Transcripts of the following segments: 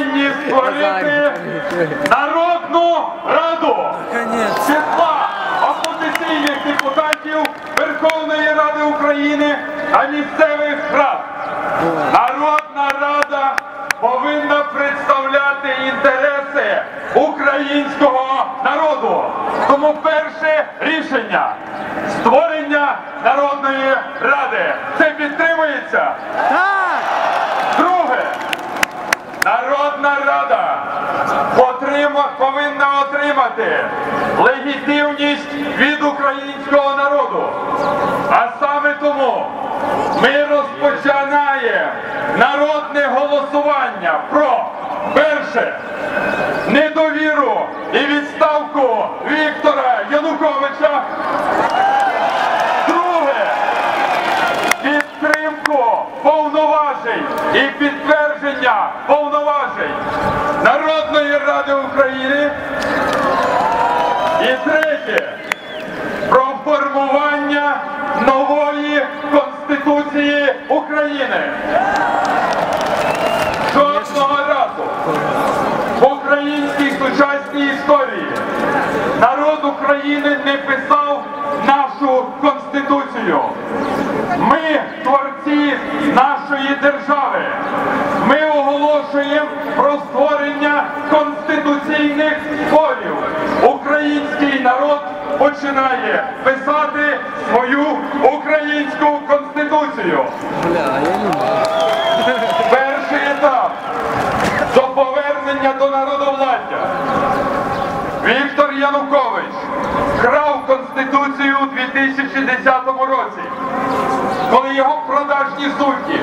повинні створити народну раду числа опозиційних депутатів Верховної Ради України та місцевих рад. Народна рада повинна представляти інтереси українського народу. Тому перше рішення створення народної ради. Це підтримується. Народна Рада повинна отримати легітимність від українського народу. А саме тому ми розпочинаємо народне голосування про перше недовіру і відставку Віктора і підтвердження повноважень Народної Ради України. І третє про формування нової Конституції України. Жодного разу в українській сучасній історії народ України не писав нашу Конституцію. Ми творці нашої держави. Ми оголошуємо про створення конституційних зборів. Український народ починає писати свою українську конституцію. Перший етап до повернення до народовладдя. Віктор Янукович крав Конституцію у 2010 році, продажні судді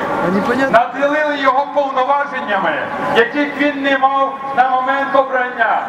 наділили його повноваженнями, яких він не мав на момент обрання.